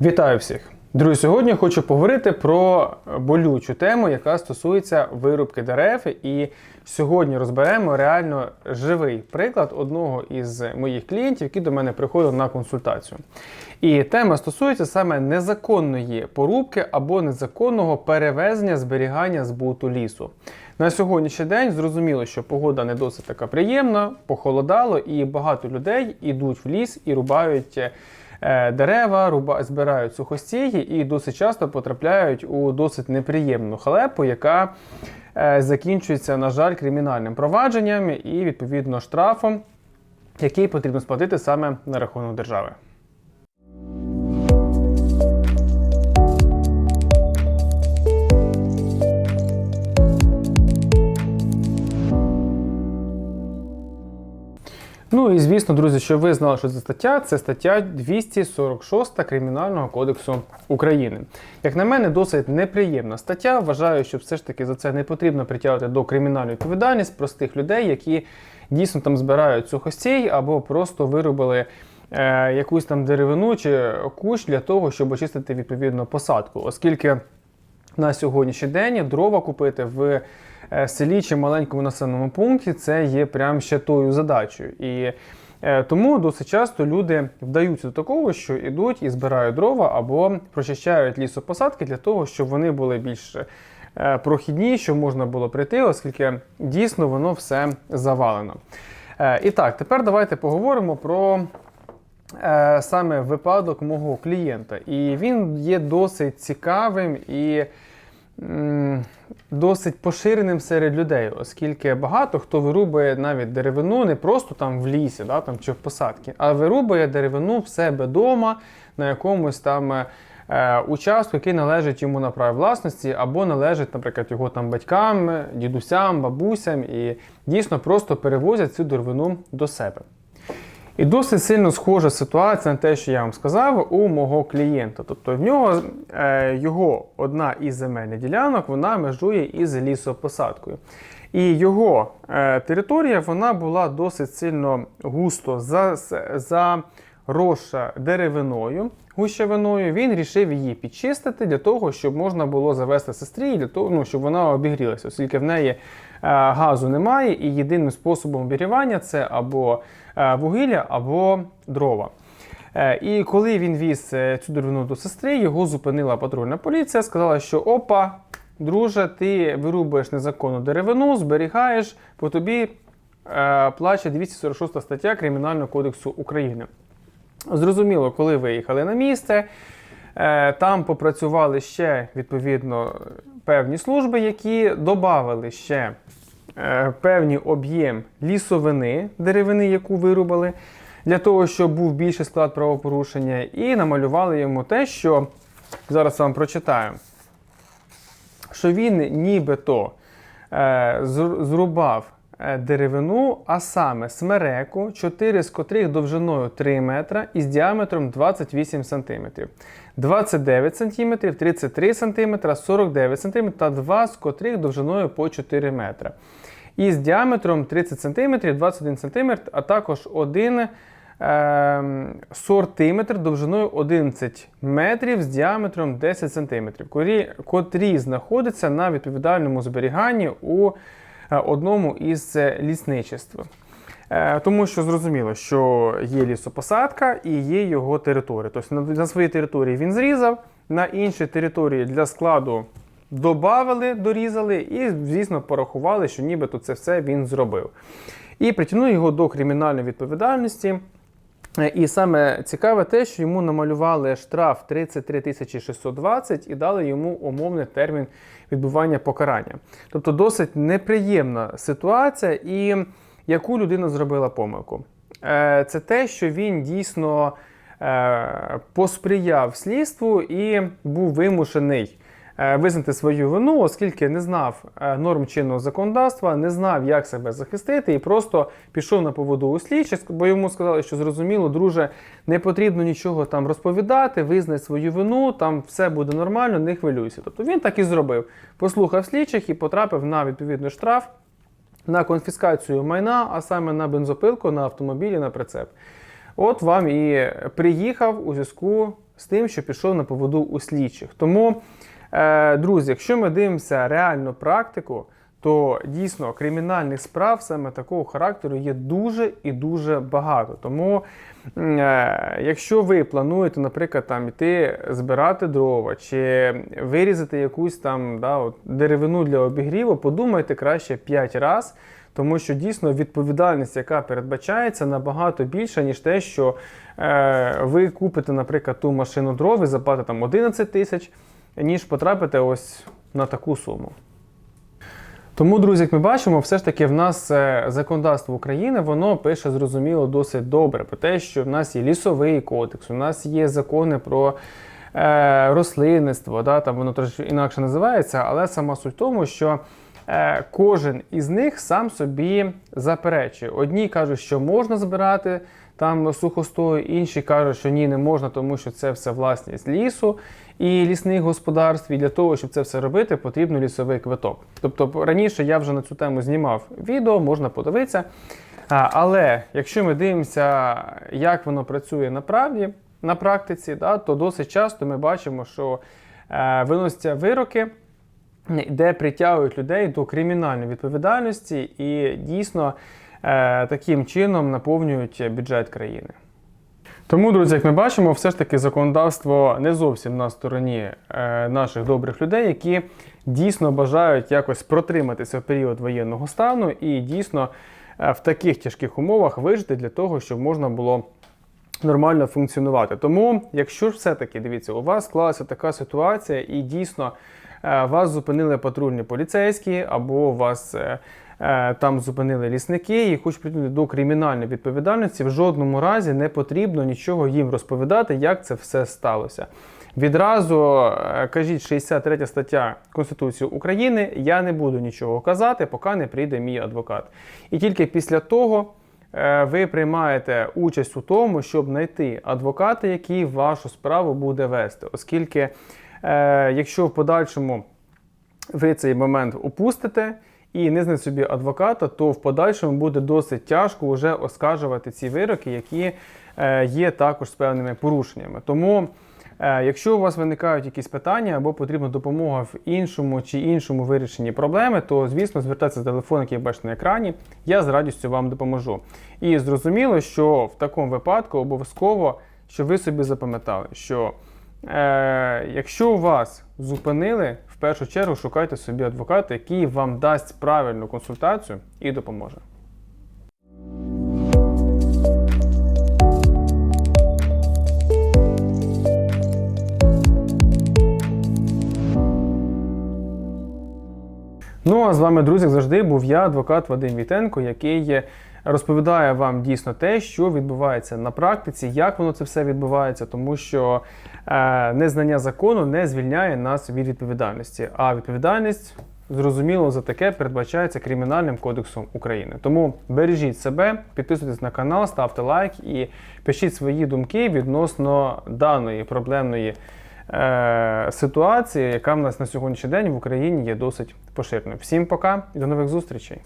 Вітаю всіх! Друзі, сьогодні хочу поговорити про болючу тему, яка стосується вирубки дерев. І сьогодні розберемо реально живий приклад одного із моїх клієнтів, який до мене приходив на консультацію. І тема стосується саме незаконної порубки або незаконного перевезення зберігання збуту лісу. На сьогоднішній день зрозуміло, що погода не досить така приємна, похолодало, і багато людей йдуть в ліс і рубають. Е, Дерева руба збирають сухостії і досить часто потрапляють у досить неприємну халепу, яка е, закінчується, на жаль, кримінальним провадженням і відповідно штрафом, який потрібно сплатити саме на рахунок держави. Ну і звісно, друзі, що ви знали, що це стаття, це стаття 246 Кримінального кодексу України. Як на мене, досить неприємна стаття. Вважаю, що все ж таки за це не потрібно притягувати до кримінальної відповідальності простих людей, які дійсно там збирають сухостій або просто виробили е, якусь там деревину чи кущ для того, щоб очистити відповідно посадку, оскільки на сьогоднішній день дрова купити в е, селі чи маленькому населеному пункті це є прям ще тою задачею. І е, тому досить часто люди вдаються до такого, що йдуть і збирають дрова або прочищають лісопосадки для того, щоб вони були більш е, прохідні, щоб можна було прийти, оскільки дійсно воно все завалено. І так, тепер давайте поговоримо про саме випадок мого клієнта. І він є досить цікавим і досить поширеним серед людей, оскільки багато хто вирубує навіть деревину не просто там в лісі да, там, чи в посадці, а вирубує деревину в себе вдома на якомусь там. е, е, який належить йому на праві власності, або належить, наприклад, його там батькам, дідусям, бабусям, і дійсно просто перевозять цю деревину до себе. І досить сильно схожа ситуація на те, що я вам сказав, у мого клієнта. Тобто в нього е, його одна із земельних ділянок вона межує із лісопосадкою. І його е, територія вона була досить сильно густо за, заросша деревиною, гущавиною. Він рішив її підчистити для того, щоб можна було завести сестрі, для того, ну, щоб вона обігрілася, оскільки в неї е, газу немає, і єдиним способом обігрівання це або вугілля, або дрова. Е, І коли він віз е, цю деревину до сестри, його зупинила патрульна поліція, сказала, що опа, друже, ти вирубуєш незаконну деревину, зберігаєш, по тобі е, плаче 246 стаття Кримінального кодексу України. Зрозуміло, коли виїхали на місце, е, там попрацювали ще відповідно певні служби, які додали ще е, певний об'єм лісовини, деревини, яку вирубали, для того, щоб був більший склад правопорушення, і намалювали йому те, що зараз вам прочитаю, що він нібито е, зрубав е, деревину, а саме смереку, 4 з котрих довжиною 3 метра і з діаметром 28 см, 29 см, 33 см, 49 см та 2 з котрих довжиною по 4 метра. І з діаметром 30 см, 21 см, а також 1 ем, сортиметр довжиною 11 метрів з діаметром 10 см, котрі, котрі знаходяться на відповідальному зберіганні у е, одному із е, лісничеств. Е, Тому що зрозуміло, що є лісопосадка і є його територія. Тобто на, своїй території він зрізав, на іншій території для складу додавали, дорізали і, звісно, порахували, що нібито це все він зробив. І притягнули його до кримінальної відповідальності. Е, І саме цікаве те, що йому намалювали штраф 33 тисячі 620 і дали йому умовний термін відбування покарання. Тобто досить неприємна ситуація, і яку людина зробила помилку. Е, Це те, що він дійсно е, посприяв слідству і був вимушений визнати свою вину, оскільки не знав е, норм чинного законодавства, не знав, як себе захистити, і просто пішов на поводу у слідчих, бо йому сказали, що зрозуміло, друже, не потрібно нічого там розповідати, визнай свою вину, там все буде нормально, не хвилюйся. Тобто він так і зробив. Послухав слідчих і потрапив на відповідний штраф. На конфіскацію майна, а саме на бензопилку, на автомобілі, на прицеп. От вам і приїхав у зв'язку з тим, що пішов на поводу у слідчих. Тому, е, друзі, якщо ми дивимося реальну практику, то дійсно кримінальних справ саме такого характеру є дуже і дуже багато. Тому, е, якщо ви плануєте, наприклад, там іти збирати дрова чи вирізати якусь там да, от, деревину для обігріву, подумайте краще 5 разів. Тому що дійсно відповідальність, яка передбачається, набагато більша, ніж те, що е, ви купите, наприклад, ту машину дров і заплатите там 11 тисяч, ніж потрапити ось на таку суму. Тому, друзі, як ми бачимо, все ж таки в нас е, законодавство України воно пише зрозуміло досить добре про те, що в нас є лісовий кодекс, у нас є закони про е, рослинництво, да, там воно трошки інакше називається, але сама суть в тому, що кожен із них сам собі заперечує. Одні кажуть, що можна збирати там сухостою, інші кажуть, що ні, не можна, тому що це все власність лісу і лісних господарств. І для того, щоб це все робити, потрібно лісовий квиток. Тобто раніше я вже на цю тему знімав відео, можна подивитися. Але якщо ми дивимося, як воно працює на правді, на практиці, да, то досить часто ми бачимо, що е, виносяться вироки, де притягують людей до кримінальної відповідальності і дійсно е, таким чином наповнюють бюджет країни. Тому, друзі, як ми бачимо, все ж таки законодавство не зовсім на стороні е, наших добрих людей, які дійсно бажають якось протриматися в період воєнного стану і дійсно е, в таких тяжких умовах вижити для того, щоб можна було нормально функціонувати. Тому, якщо ж все-таки дивіться, у вас склалася така ситуація, і дійсно вас зупинили патрульні поліцейські, або вас е, е, там зупинили лісники і хочуть притягнути до кримінальної відповідальності, в жодному разі не потрібно нічого їм розповідати, як це все сталося. Відразу е, кажіть 63 стаття Конституції України, я не буду нічого казати, поки не прийде мій адвокат. І тільки після того е, ви приймаєте участь у тому, щоб знайти адвоката, який вашу справу буде вести. Оскільки, е, якщо в подальшому ви цей момент упустите і не знайдете собі адвоката, то в подальшому буде досить тяжко вже оскаржувати ці вироки, які е, є також з певними порушеннями. Тому. Е, Якщо у вас виникають якісь питання або потрібна допомога в іншому чи іншому вирішенні проблеми, то звісно звертайтеся за телефон, який бачите на екрані. Я з радістю вам допоможу. І зрозуміло, що в такому випадку обов'язково, що ви собі запам'ятали, що е, якщо вас зупинили, в першу чергу шукайте собі адвоката, який вам дасть правильну консультацію і допоможе. Ну а з вами, друзі, як завжди був я, адвокат Вадим Вітенко, який розповідає вам дійсно те, що відбувається на практиці, як воно це все відбувається, тому що е, незнання закону не звільняє нас від відповідальності. А відповідальність, зрозуміло, за таке передбачається Кримінальним кодексом України. Тому бережіть себе, підписуйтесь на канал, ставте лайк і пишіть свої думки відносно даної проблемної е, ситуації, яка в нас на сьогоднішній день в Україні є досить поширеною. Всім пока і до нових зустрічей!